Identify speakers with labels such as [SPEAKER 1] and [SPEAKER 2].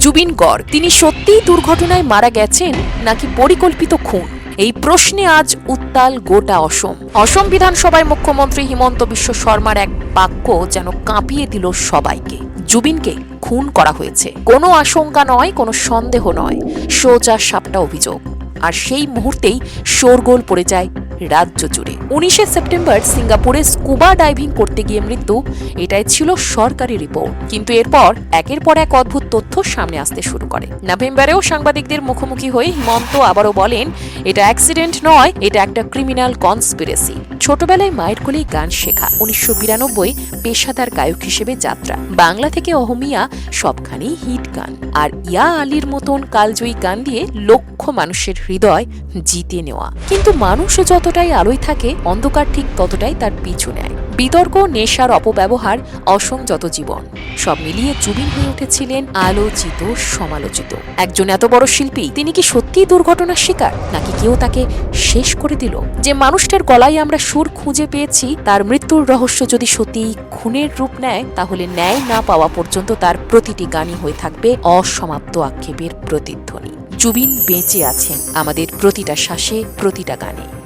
[SPEAKER 1] জুবিন গড় তিনি সত্যিই দুর্ঘটনায় মারা গেছেন নাকি পরিকল্পিত খুন? এই প্রশ্নে আজ উত্তাল গোটা অসম। অসম বিধানসভায় মুখ্যমন্ত্রী হিমন্ত বিশ্ব শর্মার এক বাক্য যেন কাঁপিয়ে দিল সবাইকে। জুবিনকে খুন করা হয়েছে। কোনো আশঙ্কা নয়, কোনো সন্দেহ নয়। সোজা সাপটা অভিযোগ। আর সেই মুহূর্তেই শোরগোল পড়ে যায় রাজ্য জুড়ে। উনিশে সেপ্টেম্বর সিঙ্গাপুরে স্কুবা ডাইভিং করতে গিয়ে মৃত্যু, এটাই ছিল সরকারি রিপোর্ট। কিন্তু এরপর একের পর এক অদ্ভুত তথ্য সামনে আসতে শুরু করে। নভেম্বরেও সাংবাদিকদের মুখোমুখি হয়ে হিমন্ত আবারও বলেন, এটা অ্যাক্সিডেন্ট নয়, এটা একটা ক্রিমিনাল কনস্পিরেসি। ছোটবেলায় মায়ের কোলেই গান শেখা, উনিশশো বিরানব্বই পেশাদার গায়ক হিসেবে যাত্রা। বাংলা থেকে অহমিয়া সবখানেই হিট গান। আর ইয়া আলীর মতন কালজয়ী গান দিয়ে লক্ষ মানুষের হৃদয় জিতে নেওয়া। কিন্তু মানুষও যতটাই আলোয় থাকে, অন্ধকার ঠিক ততটাই তার পিছু নেয়। বিতর্ক, নেশার অপব্যবহার অসংযত জীবন। সব মিলিয়ে জুবিন হয়ে উঠেছিলেন আলোচিত, সমালোচিত। একজন এত বড় শিল্পী, তিনি কি সত্যিই দুর্ঘটনার শিকার? নাকি কেউ তাকে শেষ করে দিল? যে মানুষটার গলায় আমরা সুর খুঁজে পেয়েছি, তার মৃত্যুর রহস্য যদি সত্যিই খুনের রূপ নেয়, তাহলে ন্যায় না পাওয়া পর্যন্ত তার প্রতিটি গানই হয়ে থাকবে অসমাপ্ত আক্ষেপের প্রতিধ্বনি। জুবিন বেঁচে আছেন আমাদের প্রতিটা শ্বাসে, প্রতিটা গানে।